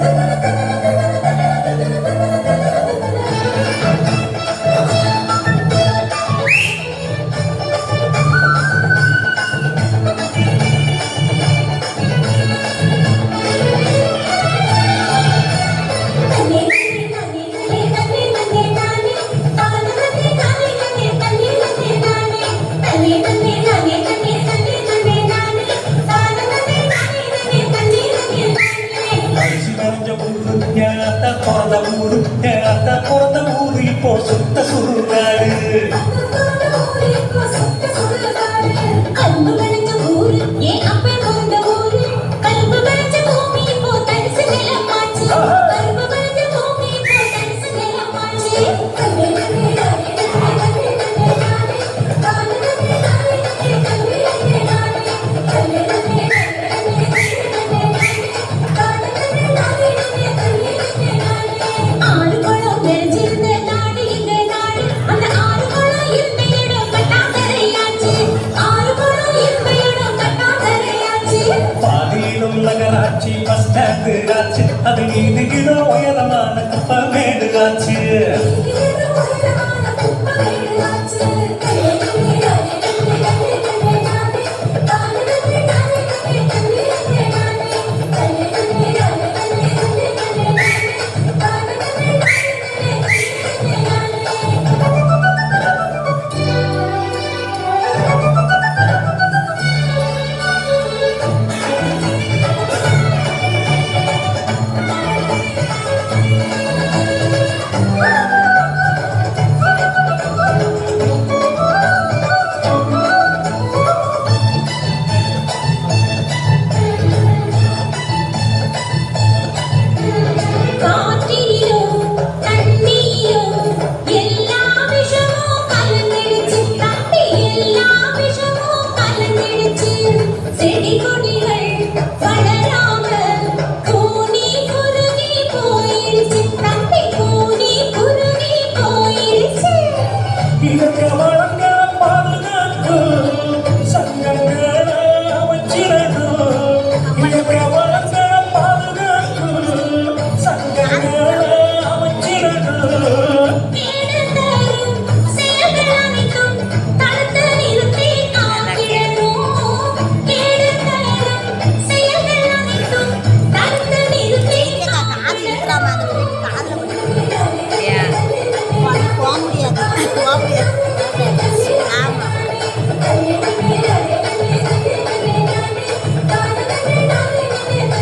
Thank. కొడత ఊరు కొడత ఊరు ఇప్పుడు సుత్త సూరు ஆட்சி பஸ் ஸ்டாண்டு ஆச்சு. அது மீது கிலோ உயரமான குப்பை மேடு ஆச்சு.